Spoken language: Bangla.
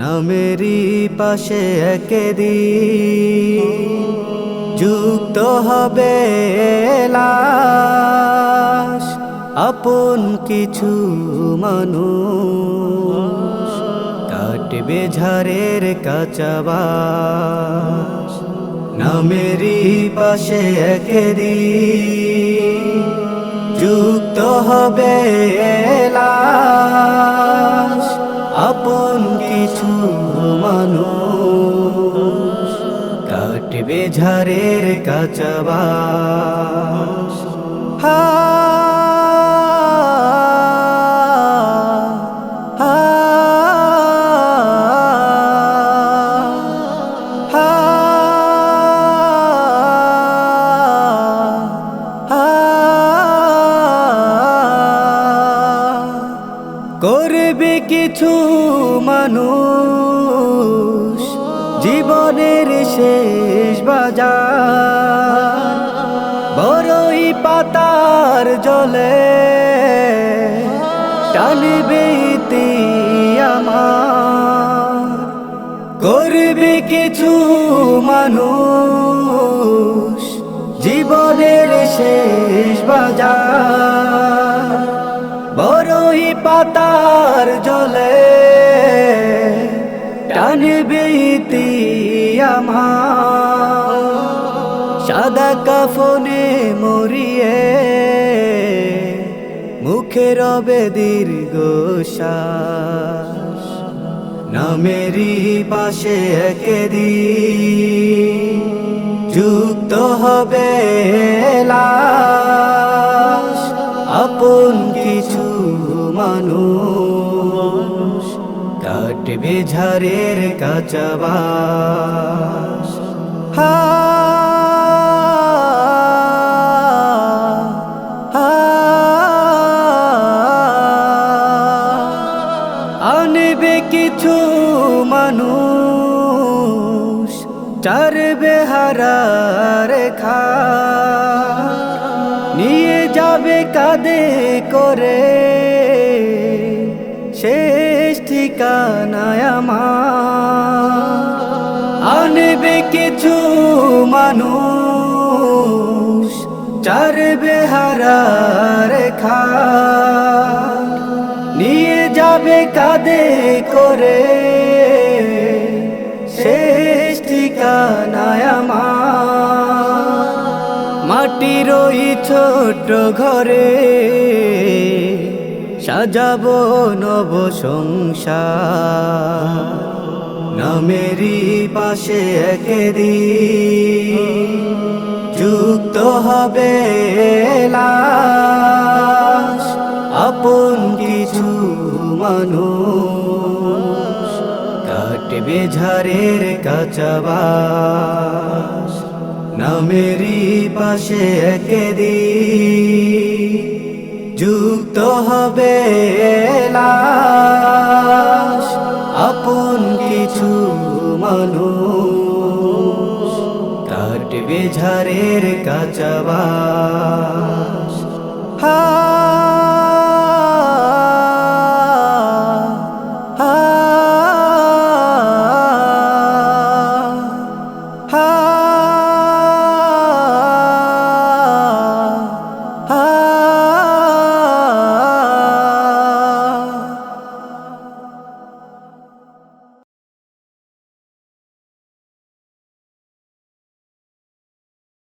নামেরই পাশে একেদি যুক্ত হবে লাশ, আপন কিছু মানুষ কাটবে ঝাড়ের কাঁচাবাস নামেরই পাশে একেদি যুক্ত হবে লাশ, আপন কিছু মানুষ কাটবে ঝাড়ের কাঁচাবাস হা করবে কিছু মানুষ জীবনের শেষ বাজার। বড়ই পাতার জলে টানবে আমার। করবে কিছু মানুষ জীবনের শেষ বাজার। বড়ই পাতার জলে টানবে ইতি সাদা কাফনে মরিয়ে মুখে রবে দীর্ঘ নামেরই পাশে একেদি যুক্ত হবে ঝাড়ের কাঁচাবাস হা আনবে কিছু মানুষ চার হারার খা নিয়ে যাবে কাঁদে করে ঠিকানায় আমার। আনবে কিছু মানুষ, চারবে হারার খা নিয়ে যাবে কাঁদে করে শেষ ঠিকানায় আমার। মাটির ওই ছোট ঘরে সাজাবো নব সংসার। নামেরই পাশে একেদি যুক্ত হবে আপন কিছু মানুষ কাটবে ঝাড়ের কাঁচাবাস নামেরই পাশে একেদি যুক্ত হবে লাশ আপন কিছু মানুষ কাটবে ঝাড়ের কাঁচাবাস হা